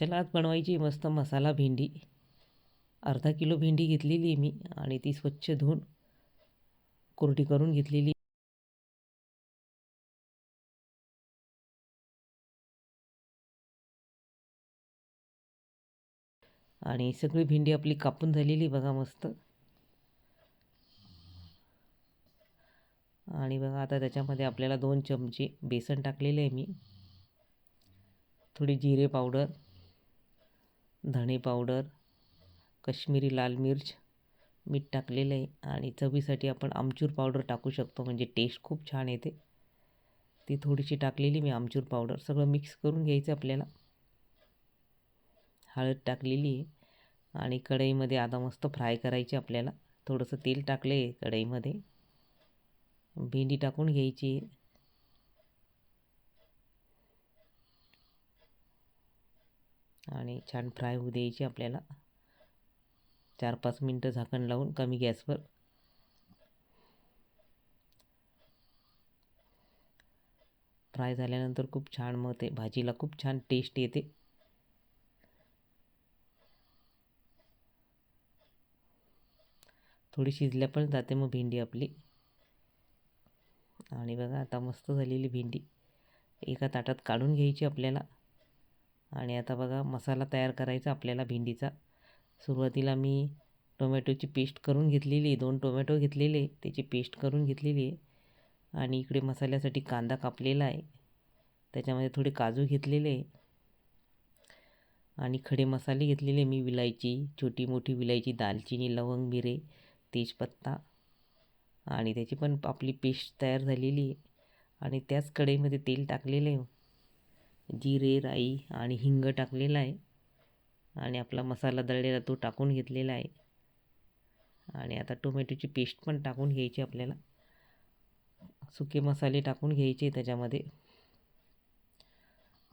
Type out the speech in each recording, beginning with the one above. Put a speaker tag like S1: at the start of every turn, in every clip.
S1: चला आज बनवायची मस्त मसाला भेंडी. अर्धा किलो भेंडी घेतलेली आहे मी आणि ती स्वच्छ धुवून कोरडी करून घेतलेली. आणि सगळी भेंडी आपली कापून झालेली बघा मस्त. आणि बघा आता त्याच्यामध्ये आपल्याला दोन चमचे बेसन टाकलेले आहे मी. थोडी जिरे पावडर. धणे पावडर कश्मीरी लाल मिर्च मीठ टाकलेलं आहे आणि चवीसाठी आपण आमचूर पावडर टाकू शकतो. म्हणजे टेस्ट खूप छान येते. ती थोडीशी टाकलेली मी आमचूर पावडर. सगळं मिक्स करून घ्यायचं आपल्याला. हळद टाकलेली आहे आणि कढईमध्ये आता मस्त फ्राय करायची आपल्याला. थोडंसं तेल टाकलं आहे कढईमध्ये. भेंडी टाकून घ्यायची. आणि छान फ्राय होऊ द्यायची आपल्याला. चार पाच मिनटं झाकण लावून कमी गॅसवर. फ्राय झाल्यानंतर खूप छान मग ते भाजीला खूप छान टेस्ट येते. थोडी शिजल्या पण जाते मग भेंडी आपली. आणि बघा आता मस्त झालेली भेंडी. एका ताटात काढून घ्यायची आपल्याला. आणि आता बघा मसाला तयार करायचा आपल्याला भेंडीचा. सुरुवातीला मी टोमॅटोची पेस्ट करून घेतलेली दोन टोमॅटो घेतलेले त्याची पेस्ट करून घेतलेली आहे. आणि इकडे मसाल्यासाठी कांदा कापलेला आहे. त्याच्यामध्ये थोडे काजू घेतलेले आणि खडे मसाले घेतलेले मी विलायची छोटी मोठी विलायची दालचिनी लवंग मिरे तेजपत्ता. आणि त्याची पण आपली पेस्ट तयार झालेली आहे. आणि त्याच कढईमध्ये तेल टाकलेलं आहे. जिरे राई आणि हिंग टाकलेला आहे. आणि आपला मसाला दळलेला तो टाकून घेतलेला आहे. आणि आता टोमॅटोची पेस्ट पण टाकून घ्यायची आपल्याला. सुके मसाले टाकून घ्यायचे त्याच्यामध्ये.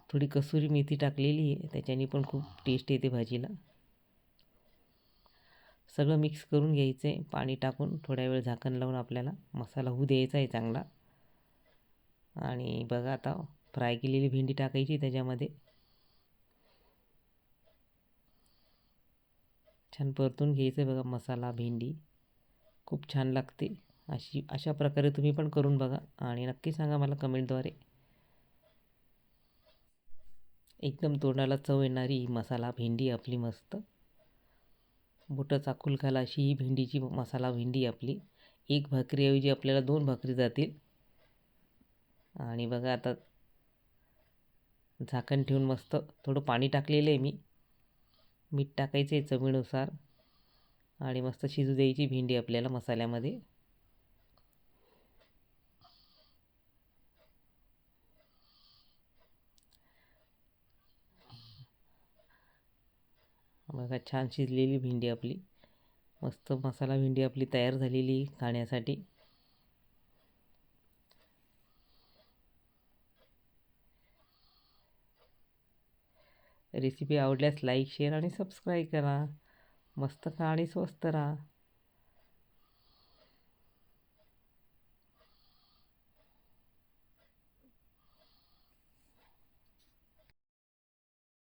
S1: थोडी कसुरी मेथी टाकलेली आहे त्याच्याने पण खूप टेस्ट येते भाजीला. सगळं मिक्स करून घ्यायचं आहे पाणी टाकून थोड्या वेळ झाकण लावून आपल्याला मसाला होऊ द्यायचा आहे चांगला. आणि बघा आता फ्राय केलेली भेंडी टाकायची त्याच्यामध्ये. छान परतून घ्यायचं आहे बघा मसाला भेंडी. खूप छान लागते. अशी अशा प्रकारे तुम्ही पण करून बघा आणि नक्की सांगा मला कमेंटद्वारे. एकदम तोंडाला चव येणारी मसाला भेंडी आपली मस्त. बोटं चाकूल खाला अशी ही भेंडीची मसाला भेंडी आपली. एक भाकरीऐवजी आपल्याला दोन भाकरी जातील. आणि बघा आता झाकण ठेवून मस्त थोडं पाणी टाकलेलं आहे मी. मीठ टाकायचं आहे चवीनुसार. आणि मस्त शिजू द्यायची भेंडी आपल्याला मसाल्यामध्ये. बघा छान शिजलेली भेंडी आपली. मस्त मसाला भेंडी आपली तयार झालेली खाण्यासाठी. रेसिपी आवडल्यास लाईक शेअर आणि सबस्क्राईब करा. मस्त खा आणि स्वस्त राहा.